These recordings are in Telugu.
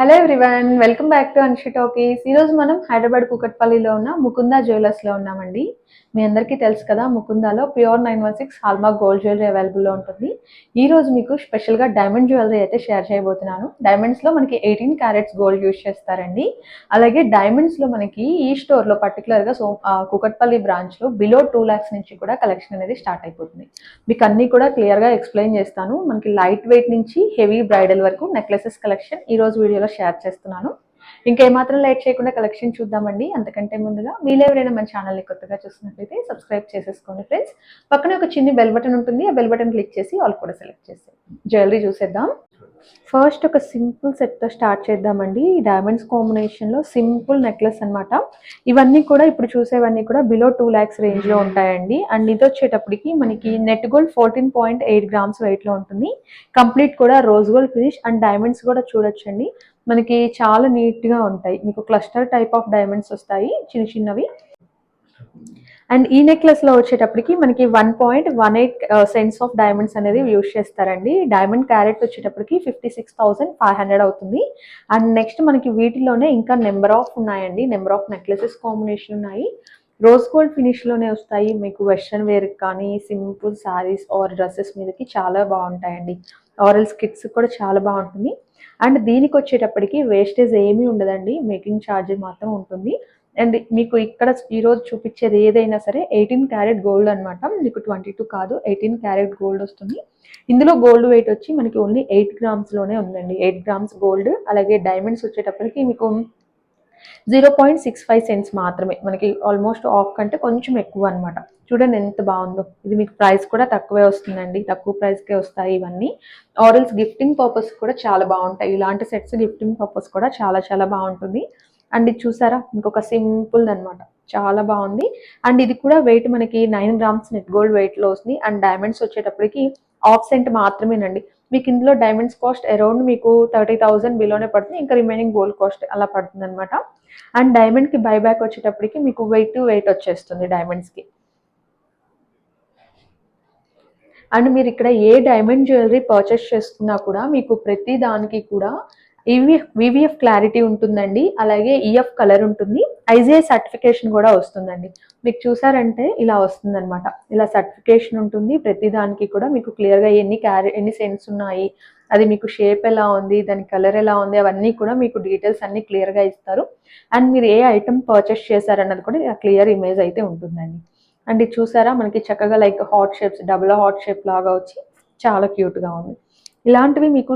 Hello everyone welcome back to Anshi talkies ఈరోజు మనం హైదరాబాద్ కుకట్పల్లిలో ఉన్న ముకుందా జ్యువెలర్స్లో ఉన్నామండి. మీ అందరికీ తెలుసు కదా ముకుందాలో pure nine one six hallmark gold jewellery అవైలబుల్లో ఉంటుంది. ఈ రోజు మీకు స్పెషల్గా డైమండ్ జ్యువెలరీ అయితే షేర్ చేయబోతున్నాను. డైమండ్స్లో మనకి ఎయిటీన్ క్యారెట్స్ గోల్డ్ యూస్ చేస్తారండి. అలాగే డైమండ్స్లో మనకి ఈ స్టోర్లో పర్టికులర్గా సో కుకట్పల్లి బ్రాంచ్లో బిలో టూ ల్యాక్స్ నుంచి కూడా కలెక్షన్ అనేది స్టార్ట్ అయిపోతుంది. మీకు అన్నీ కూడా క్లియర్గా ఎక్స్ప్లెయిన్ చేస్తాను. మనకి లైట్ వెయిట్ నుంచి హెవీ బ్రైడల్ వరకు నెక్లెసెస్ కలెక్షన్ ఈ రోజు వీడియోలో షేర్ చేస్తున్నాను. ఇంకా ఏమాత్రం లైట్ చేయకుండా కలెక్షన్ చూద్దామండి. అంతకంటే ముందుగా మీరు ఎవరైనా మన ఛానల్ని కొత్తగా చూసినట్లయితే సబ్స్క్రైబ్ చేసేసుకోండి ఫ్రెండ్స్. పక్కనే ఒక చిన్న బెల్ బటన్ ఉంటుంది. ఆ బెల్ బటన్ క్లిక్ చేసి ఆల్ కూడా సెలెక్ట్ చేసి జ్యువెలరీ చూసేద్దాం. ఫస్ట్ ఒక సింపుల్ సెట్తో స్టార్ట్ చేద్దామండి. ఈ డైమండ్స్ కాంబినేషన్లో సింపుల్ నెక్లెస్ అన్నమాట. ఇవన్నీ కూడా ఇప్పుడు చూసేవన్నీ కూడా బిలో టూ ల్యాక్స్ రేంజ్లో ఉంటాయండి. అండ్ ఇది వచ్చేటప్పటికి మనకి net gold fourteen point eight grams వెయిట్లో ఉంటుంది. కంప్లీట్ కూడా rose gold finish and diamonds కూడా చూడొచ్చండి. మనకి చాలా నీట్గా ఉంటాయి. మీకు క్లస్టర్ టైప్ ఆఫ్ డైమండ్స్ వస్తాయి. చిన్న చిన్నవి. అండ్ ఈ నెక్లెస్లో వచ్చేటప్పటికి మనకి one point one eight cents of diamonds అనేది యూస్ చేస్తారండి. డైమండ్ క్యారెట్ వచ్చేటప్పటికి fifty six thousand five hundred అవుతుంది. అండ్ నెక్స్ట్ మనకి వీటిలోనే ఇంకా నెంబర్ ఆఫ్ ఉన్నాయండి. నెంబర్ ఆఫ్ నెక్లెసెస్ కాంబినేషన్ ఉన్నాయి. రోజ్ గోల్డ్ ఫినిష్లోనే వస్తాయి. మీకు వెస్ట్రన్ వేర్ కానీ సింపుల్ సారీస్ ఆర్ డ్రెస్సెస్ మీదకి చాలా బాగుంటాయండి. ఆరల్ స్కిట్స్ కూడా చాలా బాగుంటుంది. అండ్ దీనికి వచ్చేటప్పటికి వేస్టేజ్ ఏమీ ఉండదండి. మేకింగ్ ఛార్జ్ మాత్రం ఉంటుంది. అండ్ మీకు ఇక్కడ ఈరోజు చూపించేది ఏదైనా సరే ఎయిటీన్ క్యారెట్ గోల్డ్ అన్నమాట. మీకు ట్వంటీ టూ కాదు ఎయిటీన్ క్యారెట్ గోల్డ్ వస్తుంది. ఇందులో గోల్డ్ వెయిట్ వచ్చి మనకి ఓన్లీ ఎయిట్ గ్రామ్స్లోనే ఉందండి. ఎయిట్ గ్రామ్స్ గోల్డ్ అలాగే డైమండ్స్ వచ్చేటప్పటికి మీకు zero point six five cents మాత్రమే. మనకి ఆల్మోస్ట్ ఆఫ్ కంటే కొంచెం ఎక్కువ అన్నమాట. చూడండి ఎంత బాగుందో. ఇది మీకు ప్రైస్ కూడా తక్కువే వస్తుందండి. తక్కువ ప్రైస్కే వస్తాయి ఇవన్నీ. ఆరల్స్ గిఫ్టింగ్ పర్పస్ కూడా చాలా బాగుంటాయి. ఇలాంటి సెట్స్ గిఫ్టింగ్ పర్పస్ కూడా చాలా చాలా బాగుంటుంది. అండ్ ఇది చూసారా? ఇంకొక సింపుల్ అన్నమాట. చాలా బాగుంది. అండ్ ఇది కూడా వెయిట్ మనకి నైన్ గ్రామ్స్ నెట్ గోల్డ్ వెయిట్లో వస్తుంది. అండ్ డైమండ్స్ వచ్చేటప్పటికి ఆఫ్ సెంట్ మాత్రమేనండి. మీకు ఇందులో డైమండ్స్ కాస్ట్ అరౌండ్ మీకు థర్టీ థౌసండ్ బిలోనే పడుతుంది. ఇంకా రిమైనింగ్ గోల్డ్ కాస్ట్ అలా పడుతుంది అనమాట అండ్ డైమండ్కి బై బైబ్యాక్ వచ్చేటప్పటికి మీకు వెయిట్ టు వెయిట్ వచ్చేస్తుంది డైమండ్స్కి అండ్ మీరు ఇక్కడ ఏ డైమండ్ జ్యువెలరీ పర్చేస్ చేస్తున్నా కూడా మీకు ప్రతి దానికి కూడా ఈవీఎఫ్ వివిఎఫ్ క్లారిటీ ఉంటుందండి. అలాగే ఈఎఫ్ కలర్ ఉంటుంది. ఐజీఐ సర్టిఫికేషన్ కూడా వస్తుందండి. మీకు చూసారంటే ఇలా వస్తుందన్నమాట. ఇలా సర్టిఫికేషన్ ఉంటుంది. ప్రతి దానికి కూడా మీకు క్లియర్గా ఎన్ని క్యారీ ఎన్ని సెన్స్ ఉన్నాయి అది మీకు షేప్ ఎలా ఉంది దాని కలర్ ఎలా ఉంది అవన్నీ కూడా మీకు డీటెయిల్స్ అన్ని క్లియర్గా ఇస్తారు. అండ్ మీరు ఏ ఐటమ్ పర్చేస్ చేశారన్నది కూడా క్లియర్ ఇమేజ్ అయితే ఉంటుందండి. అండ్ ఇది చూసారా? మనకి చక్కగా like heart shapes double heart shape లాగా వచ్చి చాలా క్యూట్గా ఉంది. ఇలాంటివి మీకు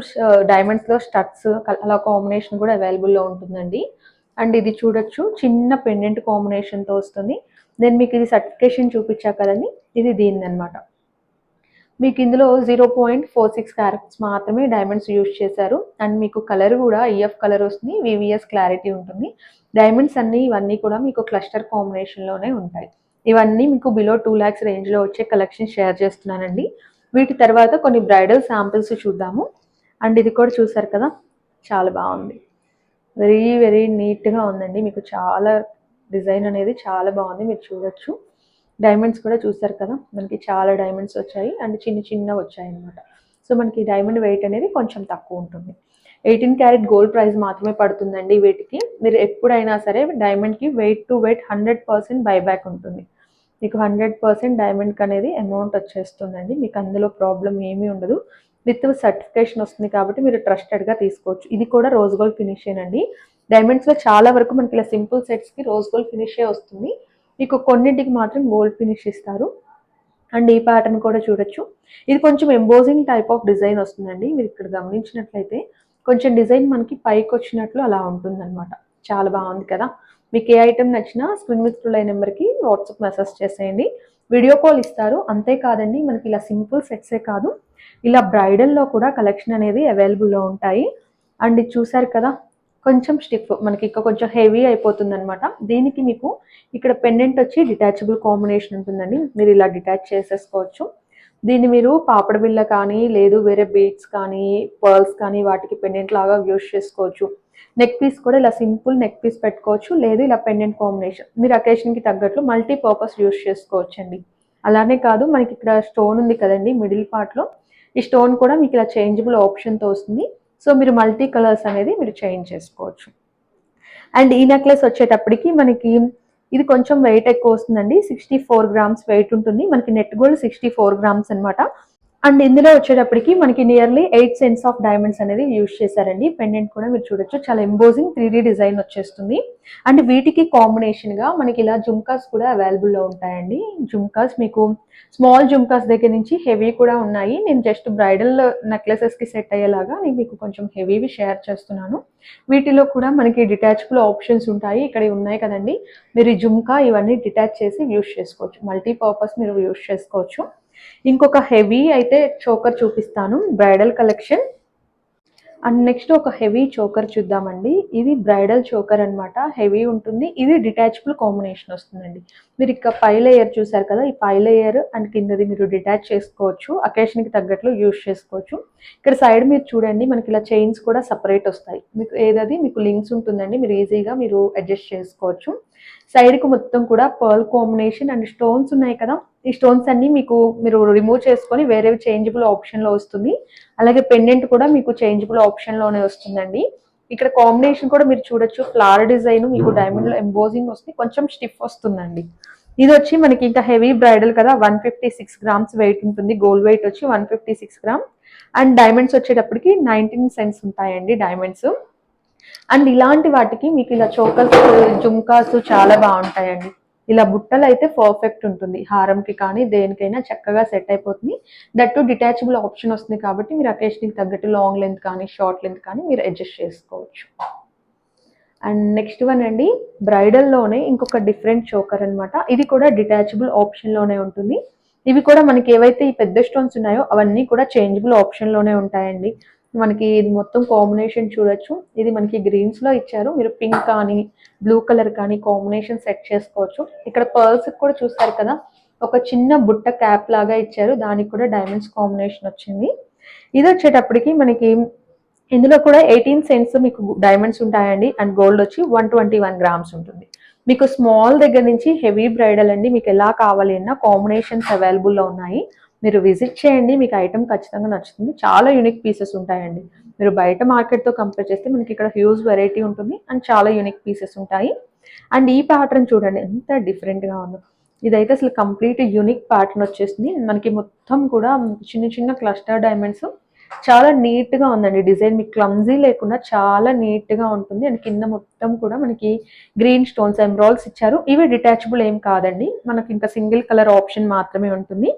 డైమండ్స్లో స్టడ్స్ అలా కాంబినేషన్ కూడా అవైలబుల్లో ఉంటుందండి. అండ్ ఇది చూడొచ్చు. చిన్న పెండెంట్ కాంబినేషన్తో వస్తుంది. నేను మీకు ఇది సర్టిఫికేషన్ చూపించా కదండి. ఇది దీన్ని అనమాట మీకు ఇందులో zero point four six carats మాత్రమే డైమండ్స్ యూజ్ చేశారు. అండ్ మీకు కలర్ కూడా ఈఎఫ్ కలర్ వస్తుంది. వివిఎస్ క్లారిటీ ఉంటుంది. డైమండ్స్ అన్ని ఇవన్నీ కూడా మీకు క్లస్టర్ కాంబినేషన్లోనే ఉంటాయి. ఇవన్నీ మీకు బిలో టూ ల్యాక్స్ రేంజ్లో వచ్చే కలెక్షన్ షేర్ చేస్తున్నానండి. వీటి తర్వాత కొన్ని బ్రైడల్ శాంపిల్స్ చూద్దాము. అండ్ ఇది కూడా చూసారు కదా? చాలా బాగుంది. వెరీ వెరీ నీట్గా ఉందండి. మీకు చాలా డిజైన్ అనేది చాలా బాగుంది. మీరు చూడొచ్చు. డైమండ్స్ కూడా చూసారు కదా? మనకి చాలా డైమండ్స్ వచ్చాయి. అండ్ చిన్న చిన్న వచ్చాయి అనమాట సో మనకి డైమండ్ వెయిట్ అనేది కొంచెం తక్కువ ఉంటుంది. ఎయిటీన్ క్యారెట్ గోల్డ్ ప్రైస్ మాత్రమే పడుతుందండి వీటికి. మీరు ఎప్పుడైనా సరే డైమండ్కి weight to weight hundred percent buyback ఉంటుంది. మీకు హండ్రెడ్ పర్సెంట్ డైమండ్కి అనేది అమౌంట్ వచ్చేస్తుందండి. మీకు అందులో ప్రాబ్లం ఏమీ ఉండదు. విత్ సర్టిఫికేషన్ వస్తుంది కాబట్టి మీరు ట్రస్టెడ్గా తీసుకోవచ్చు. ఇది కూడా రోజ్ గోల్డ్ ఫినిషేనండి డైమండ్స్లో చాలా వరకు మనకి ఇలా సింపుల్ సెట్స్కి రోజ్ గోల్డ్ ఫినిషే వస్తుంది. మీకు కొన్నింటికి మాత్రం గోల్డ్ ఫినిష్ ఇస్తారు. అండ్ ఈ ప్యాటర్న్ కూడా చూడొచ్చు. ఇది కొంచెం ఎంబోజింగ్ టైప్ ఆఫ్ డిజైన్ వస్తుందండి. మీరు ఇక్కడ గమనించినట్లయితే కొంచెం డిజైన్ మనకి పైకి వచ్చినట్లు అలా ఉంటుందన్నమాట. చాలా బాగుంది కదా. మీకు ఏ ఐటెం నచ్చినా స్క్రీన్ మీద స్క్రోల్ నెంబర్కి వాట్సాప్ మెసేజ్ చేసేయండి. వీడియో కాల్ ఇస్తారు. అంతేకాదండి మనకి ఇలా సింపుల్ సెట్సే కాదు. ఇలా బ్రైడల్లో కూడా కలెక్షన్ అనేది అవైలబుల్లో ఉంటాయి. అండ్ ఇది చూసారు కదా కొంచెం స్టిఫ్ మనకి ఇంకా కొంచెం హెవీ అయిపోతుంది అనమాట దీనికి మీకు ఇక్కడ పెండెంట్ వచ్చి డిటాచబుల్ కాంబినేషన్ ఉంటుందండి. మీరు ఇలా డిటాచ్ చేసేసుకోవచ్చు. దీన్ని మీరు పాపడ బిళ్ళ కానీ లేదు వేరే బీడ్స్ కానీ పర్ల్స్ కానీ వాటికి పెండెంట్ లాగా యూస్ చేసుకోవచ్చు. నెక్ పీస్ కూడా ఇలా సింపుల్ నెక్ పీస్ పెట్టుకోవచ్చు. లేదు ఇలా పెండెంట్ కాంబినేషన్ మీరు అకేషన్కి తగ్గట్లు మల్టీ పర్పస్ యూస్ చేసుకోవచ్చు అండి అలానే కాదు మనకి ఇక్కడ స్టోన్ ఉంది కదండి మిడిల్ పార్ట్లో ఈ స్టోన్ కూడా మీకు ఇలా చేంజబుల్ ఆప్షన్తో వస్తుంది. సో మీరు మల్టీ కలర్స్ అనేది మీరు చేంజ్ చేసుకోవచ్చు. అండ్ ఈ నెక్లెస్ వచ్చేటప్పటికి మనకి ఇది కొంచెం వెయిట్ ఎక్కువ వస్తుందండి. సిక్స్టీ ఫోర్ గ్రామ్స్ వెయిట్ ఉంటుంది. మనకి net gold sixty four grams అనమాట అండ్ ఇందులో వచ్చేటప్పటికి మనకి nearly eight cents of diamonds అనేది యూజ్ చేశారండి. పెండెంట్ కూడా మీరు చూడొచ్చు. చాలా ఎంబోజింగ్ త్రీ డిజైన్ వచ్చేస్తుంది. అండ్ వీటికి కాంబినేషన్గా మనకి ఇలా జుమ్కాస్ కూడా అవైలబుల్లో ఉంటాయండి. జుమ్కాస్ మీకు స్మాల్ జుమ్కాస్ దగ్గర నుంచి హెవీ కూడా ఉన్నాయి. నేను జస్ట్ బ్రైడల్ నెక్లెసెస్కి సెట్ అయ్యేలాగా నేను మీకు కొంచెం హెవీవి షేర్ చేస్తున్నాను. వీటిలో కూడా మనకి డిటాచబుల్ ఆప్షన్స్ ఉంటాయి. ఇక్కడ ఉన్నాయి కదండి. మీరు జుమ్కా ఇవన్నీ డిటాచ్ చేసి యూస్ చేసుకోవచ్చు. మల్టీ పర్పస్ మీరు యూస్ చేసుకోవచ్చు. ఇంకొక హెవీ అయితే చోకర్ చూపిస్తాను బ్రైడల్ కలెక్షన్. అండ్ నెక్స్ట్ ఒక హెవీ చోకర్ చూద్దామండి. ఇది బ్రైడల్ చోకర్ అన్నమాట హెవీ ఉంటుంది. ఇది డిటాచబుల్ కాంబినేషన్ వస్తుందండి. మీరు ఇక పై లేయర్ చూసారు కదా ఈ పై లేయర్ అండ్ కిందది మీరు డిటాచ్ చేసుకోవచ్చు అకేషన్కి తగ్గట్లు యూస్ చేసుకోవచ్చు. ఇక్కడ సైడ్ మీరు చూడండి మనకి ఇలా చైన్స్ కూడా సపరేట్ వస్తాయి. మీకు ఏదది మీకు లింక్స్ ఉంటుందండి మీరు ఈజీగా మీరు అడ్జస్ట్ చేసుకోవచ్చు. సైడ్కి మొత్తం కూడా పర్ల్ కాంబినేషన్ అండ్ స్టోన్స్ ఉన్నాయి కదా ఈ స్టోన్స్ అన్ని మీకు మీరు రిమూవ్ చేసుకొని వేరే చేంజబుల్ ఆప్షన్లో వస్తుంది. అలాగే పెండెంట్ కూడా మీకు చేంజబుల్ ఆప్షన్లోనే వస్తుందండి. ఇక్కడ కాంబినేషన్ కూడా మీరు చూడొచ్చు ఫ్లవర్ డిజైన్ మీకు డైమండ్లో ఎంబోజింగ్ వస్తుంది కొంచెం స్టిఫ్ వస్తుందండి. ఇది వచ్చి మనకి ఇంకా హెవీ బ్రైడల్ కదా one fifty six grams weight ఉంటుంది గోల్డ్ వెయిట్ వచ్చి one fifty six gram and diamonds వచ్చేటప్పటికి నైన్టీన్ సెన్స్ ఉంటాయండి డైమండ్స్ అండ్ ఇలాంటి వాటికి మీకు ఇలా చోకస్ జుంకాస్ చాలా బాగుంటాయండి. ఇలా బుట్టలు అయితే పర్ఫెక్ట్ ఉంటుంది. హారంకి కానీ దేనికైనా చక్కగా సెట్ అయిపోతుంది. దట్టు డిటాచబుల్ ఆప్షన్ వస్తుంది కాబట్టి మీరు అకేషన్కి తగ్గట్టు లాంగ్ లెంత్ కానీ షార్ట్ లెంత్ కానీ మీరు అడ్జస్ట్ చేసుకోవచ్చు. అండ్ నెక్స్ట్ వన్ అండి బ్రైడల్లోనే ఇంకొక డిఫరెంట్ చోకర్ అన్నమాట. ఇది కూడా డిటాచబుల్ ఆప్షన్లోనే ఉంటుంది. ఇవి కూడా మనకి ఏవైతే ఈ పెద్ద స్టోన్స్ ఉన్నాయో అవన్నీ కూడా చేంజబుల్ ఆప్షన్లోనే ఉంటాయండి. మనకి ఇది మొత్తం కాంబినేషన్ చూడొచ్చు. ఇది మనకి గ్రీన్స్లో ఇచ్చారు. మీరు పింక్ కానీ బ్లూ కలర్ కానీ కాంబినేషన్ సెట్ చేసుకోవచ్చు. ఇక్కడ పర్ల్స్ కూడా చూస్తారు కదా ఒక చిన్న బుట్ట క్యాప్ లాగా ఇచ్చారు. దానికి కూడా డైమండ్స్ కాంబినేషన్ వచ్చింది. ఇది వచ్చేటప్పటికి మనకి ఇందులో కూడా ఎయిటీన్ సెంట్స్ మీకు డైమండ్స్ ఉంటాయండి. అండ్ గోల్డ్ వచ్చి వన్ ట్వంటీ వన్ గ్రామ్స్ ఉంటుంది. మీకు స్మాల్ దగ్గర నుంచి హెవీ బ్రైడల్ అండి. మీకు ఎలా కావాలి అన్నా కాంబినేషన్స్ అవైలబుల్లో ఉన్నాయి. మీరు విజిట్ చేయండి మీకు ఐటమ్ ఖచ్చితంగా నచ్చుతుంది. చాలా యూనిక్ పీసెస్ ఉంటాయండి. మీరు బయట మార్కెట్తో కంపేర్ చేస్తే మనకి ఇక్కడ హ్యూజ్ వెరైటీ ఉంటుంది అండ్ చాలా యూనిక్ పీసెస్ ఉంటాయి. అండ్ ఈ ప్యాటర్న్ చూడండి ఎంత డిఫరెంట్గా ఉందో. ఇదైతే అసలు కంప్లీట్ యూనిక్ ప్యాటర్న్ వచ్చేసింది. మనకి మొత్తం కూడా చిన్న చిన్న క్లస్టర్ డైమండ్స్ చాలా నీట్గా ఉందండి డిజైన్. మీకు క్లమ్జీ లేకుండా చాలా నీట్గా ఉంటుంది. అండ్ కింద మొత్తం కూడా మనకి గ్రీన్ స్టోన్స్ ఎంబ్రాల్స్ ఇచ్చారు. ఇవి డిటాచబుల్ ఏం కాదండి. మనకి ఇంకా సింగిల్ కలర్ ఆప్షన్ మాత్రమే ఉంటుంది.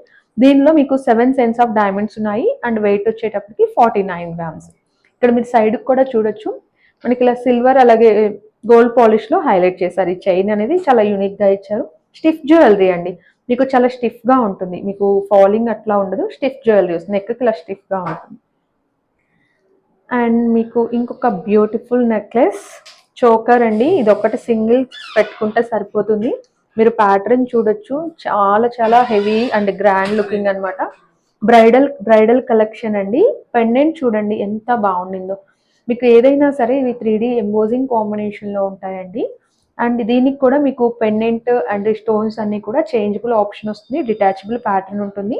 దీనిలో మీకు సెవెన్ సెన్స్ ఆఫ్ డైమండ్స్ ఉన్నాయి. అండ్ వెయిట్ వచ్చేటప్పటికి ఫార్టీ నైన్ గ్రామ్స్ ఇక్కడ మీరు సైడ్ కూడా చూడొచ్చు. మనకి ఇలా సిల్వర్ అలాగే గోల్డ్ పాలిష్లో హైలైట్ చేశారు. ఈ చైన్ అనేది చాలా యూనిక్గా ఇచ్చారు. స్టిఫ్ జ్యువెలరీ అండి. మీకు చాలా స్టిఫ్గా ఉంటుంది. మీకు ఫాలింగ్ అట్లా ఉండదు. స్టిఫ్ జ్యువెలరీ నెక్ ఇలా స్టిఫ్గా ఉంటుంది. అండ్ మీకు ఇంకొక బ్యూటిఫుల్ నెక్లెస్ చోకర్ అండి. ఇది ఒకటి సింగిల్ పెట్టుకుంటే సరిపోతుంది. మీరు ప్యాటర్న్ చూడొచ్చు. చాలా చాలా హెవీ అండ్ గ్రాండ్ లుకింగ్ అనమాట బ్రైడల్ బ్రైడల్ కలెక్షన్ అండి. పెండెంట్ చూడండి ఎంత బాగుండిందో. మీకు ఏదైనా సరే ఇవి త్రీ డి ఎంబోజింగ్ కాంబినేషన్లో ఉంటాయండి. అండ్ దీనికి కూడా మీకు పెండెంట్ అండ్ స్టోన్స్ అన్నీ కూడా చేంజబుల్ ఆప్షన్ వస్తుంది. డిటాచబుల్ ప్యాటర్న్ ఉంటుంది.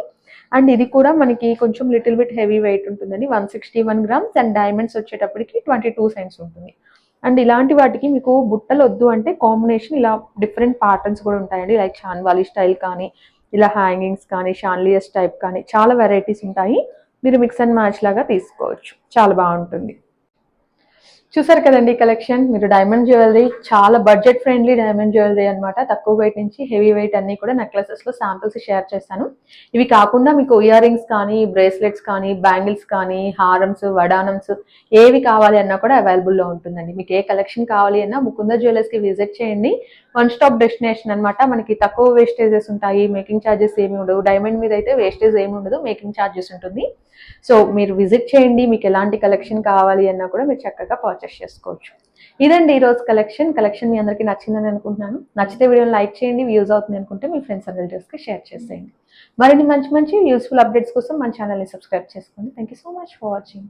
అండ్ ఇది కూడా మనకి కొంచెం లిటిల్ బిట్ హెవీ వెయిట్ ఉంటుందండి. One sixty one grams and diamonds వచ్చేటప్పటికి ట్వంటీ టూ సెంట్స్ ఉంటుంది. అండ్ ఇలాంటి వాటికి మీకు బుట్టలు వద్దు అంటే కాంబినేషన్ ఇలా డిఫరెంట్ ప్యాటర్న్స్ కూడా ఉంటాయండి. లైక్ షాన్వాలి స్టైల్ కానీ ఇలా హ్యాంగింగ్స్ కానీ షాన్లియస్ టైప్ కానీ చాలా వెరైటీస్ ఉంటాయి. మీరు మిక్స్ అండ్ మ్యాచ్ లాగా తీసుకోవచ్చు. చాలా బాగుంటుంది. చూసారు కదండి కలెక్షన్? మీరు డైమండ్ జ్యువెలరీ చాలా బడ్జెట్ ఫ్రెండ్లీ డైమండ్ జ్యువెలరీ అనమాట తక్కువ వెయిట్ నుంచి హెవీ వెయిట్ అన్ని కూడా నెక్లెసెస్లో శాంపిల్స్ షేర్ చేస్తాను. ఇవి కాకుండా మీకు ఇయర్ రింగ్స్ కానీ బ్రేస్లెట్స్ కానీ బ్యాంగిల్స్ కానీ హారమ్స్ వడానమ్స్ ఏవి కావాలి అన్నా కూడా అవైలబుల్లో ఉంటుందండి. మీకు ఏ కలెక్షన్ కావాలి అన్నా ముకుంద జ్యువెలర్స్కి విజిట్ చేయండి. వన్ స్టాప్ డెస్టినేషన్ అనమాట మనకి తక్కువ వేస్టేజెస్ ఉంటాయి మేకింగ్ ఛార్జెస్ ఏమి ఉండవు. డైమండ్ మీద అయితే వేస్టేజ్ ఏమి ఉండదు మేకింగ్ ఛార్జెస్ ఉంటుంది. సో మీరు విజిట్ చేయండి మీకు ఎలాంటి కలెక్షన్ కావాలి అన్నా కూడా మీరు చక్కగా పర్చేస్ చేసుకోవచ్చు. ఇదండి ఈరోజు కలెక్షన్. కలెక్షన్ మీ అందరికీ నచ్చిందని అనుకుంటున్నాను. నచ్చితే వీడియోని లైక్ చేయండి వ్యూస్ అవుతుంది అనుకుంటే మీ ఫ్రెండ్స్ అండ్ రిలేటివ్స్కి షేర్ చేసేయండి. మరిన్ని మంచి మంచి యూస్ఫుల్ అప్డేట్స్ కోసం మన ఛానల్ని సబ్స్క్రైబ్ చేసుకోండి. Thank you so much for watching